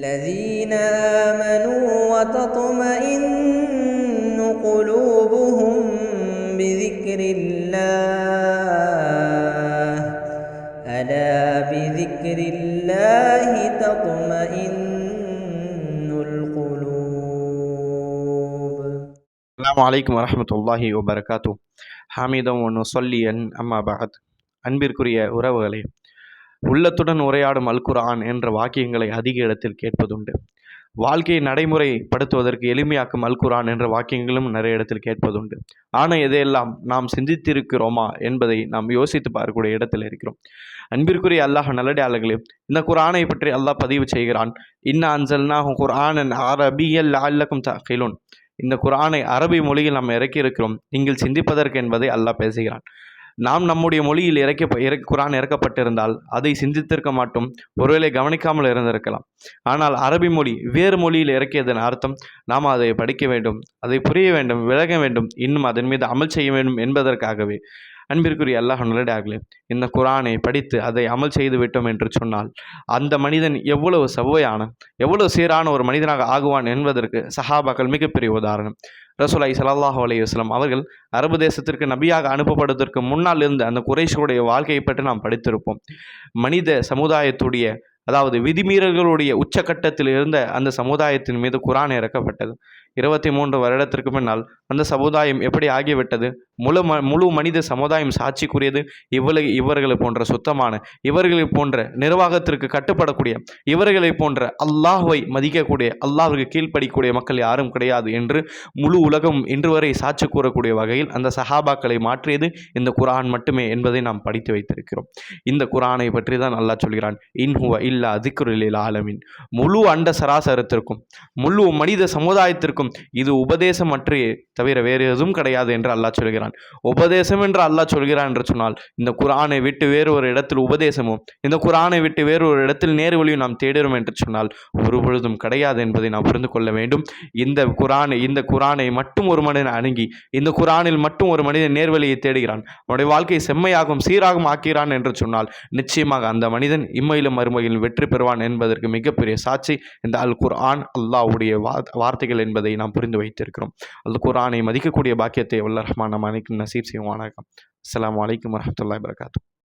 الذين آمنوا وتطمئن قلوبهم بذكر الله ألا بذكر الله تطمئن القلوب அஸ்ஸலாமு அலைக்கும் வரஹ்மத்துல்லாஹி வபரகாத்து ஹாமிதம் ஒன்று சொல்லியன் அம்மா பகத் அன்பிற்குரிய உறவுகளே உள்ளத்துடன் உரையாடும் அல்குரான் என்ற வாக்கியங்களை அதிக இடத்தில் கேட்பதுண்டு. வாழ்க்கையை நடைமுறைப்படுத்துவதற்கு எளிமையாக்கும் அல்குரான் என்ற வாக்கியங்களும் நிறைய இடத்தில் கேட்பதுண்டு. ஆனால் எதையெல்லாம் நாம் சிந்தித்திருக்கிறோமா என்பதை நாம் யோசித்து பார்க்கக்கூடிய இடத்தில் இருக்கிறோம். அன்பிற்குரிய அல்லாஹ் நல்லடையாளர்களே இந்த குரானை பற்றி அல்லாஹ் பதிவு செய்கிறான். இன்ன அஞ்சல்னா குர்ஆனன் அரபியல் அல்லக்கும் தகிலூன் இந்த குரானை அரபி மொழியில் நாம் இறக்கி இருக்கிறோம் நீங்கள் சிந்திப்பதற்கு என்பதை அல்லாஹ் பேசுகிறான். நாம் நம்முடைய மொழியில் இறக்க இறக்கி குரான் இறக்கப்பட்டிருந்தால் அதை சிந்தித்திருக்க மாட்டோம். ஒருவேளை கவனிக்காமல் இருந்திருக்கலாம். ஆனால் அரபி மொழி வேறு மொழியில் இறக்கியதன் அர்த்தம் நாம் அதை படிக்க வேண்டும் அதை புரிய வேண்டும் விலக வேண்டும் இன்னும் அதன் மீது அமல் செய்ய வேண்டும் என்பதற்காகவே. அன்பிற்குரிய அல்லாஹ் நல்லடாகலே இந்த குரானை படித்து அதை அமல் செய்து விட்டோம் என்று சொன்னால் அந்த மனிதன் எவ்வளவு செவ்வையான எவ்வளவு சீரான ஒரு மனிதனாக ஆகுவான் என்பதற்கு சஹாபாக்கள் மிகப்பெரிய உதாரணம். ரசூலாய் சல்லாஹூ அலைஹி அவர்கள் அரபு தேசத்திற்கு நபியாக அனுப்பப்படுவதற்கு முன்னால் இருந்த அந்த குறைஷுடைய வாழ்க்கையை பற்றி நாம் படித்திருப்போம். மனித சமுதாயத்துடைய அதாவது விதிமீறல்களுடைய உச்சக்கட்டத்தில் இருந்த அந்த சமுதாயத்தின் மீது குரான் இறக்கப்பட்டது. இருபத்தி மூன்று வருடத்திற்கு பின்னால் அந்த சமுதாயம் எப்படி ஆகிவிட்டது? முழு ம முழு மனித சமுதாயம் சாட்சிக்குரியது இவ்வளவு இவர்களை போன்ற சுத்தமான இவர்களை போன்ற நிர்வாகத்திற்கு கட்டுப்படக்கூடிய இவர்களை போன்ற அல்லாஹுவை மதிக்கக்கூடிய அல்லாஹுக்கு கீழ்ப்படிக்கூடிய மக்கள் யாரும் கிடையாது என்று முழு உலகம் இன்று வரை சாட்சி கூறக்கூடிய வகையில் அந்த சஹாபாக்களை மாற்றியது இந்த குரான் மட்டுமே என்பதை நாம் படித்து வைத்திருக்கிறோம். இந்த குரானை பற்றி தான் அல்லாஹ் சொல்கிறான். இன்ஹுவ இல்லா அதிக்குரில் ஆலமின். முழு அண்ட சராசரத்திற்கும் முழு மனித சமுதாயத்திற்கும் இது உபதேசம் அற்று தவிர வேறு எதுவும் கிடையாது என்று அல்லாஹ் சொல்கிறான். உபதேசம் என்று அல்லாஹ் சொல்கிறான் என்று சொன்னால் இந்த குரானை விட்டு வேறு ஒரு இடத்தில் உபதேசமும் இந்த குரானை விட்டு வேறு ஒரு இடத்தில் நேர்வழியும் நாம் தேடுறோம் என்று சொன்னால் ஒரு பொழுதும் கிடையாது என்பதை நாம் புரிந்து கொள்ள வேண்டும். இந்த குரானை இந்த குரானை மட்டும் ஒரு மனிதன் அணுகி இந்த குரானில் மட்டும் ஒரு மனிதன் நேர்வழியை தேடுகிறான் அவனுடைய வாழ்க்கையை செம்மையாகவும் சீராகவும் ஆக்கிறான் என்று சொன்னால் நிச்சயமாக அந்த மனிதன் இம்மையிலும் மறுமையிலும் வெற்றி பெறுவான் என்பதற்கு மிகப்பெரிய சாட்சி இந்த அல் குர்ஆன் அல்லாஹ்வுடைய வார்த்தைகள் என்பதை என்பதை நாம் புரிந்து வைத்திருக்கிறோம். அல் குரானை மதிக்கக்கூடிய பாக்கியத்தை வல்ல ரஹ்மான் நம் அனைக்கும் நசீப் செய்வானாக. அஸ்லாம் வலைக்கம் வரஹ்மத்துல்லாஹி வபரகாத்துஹு.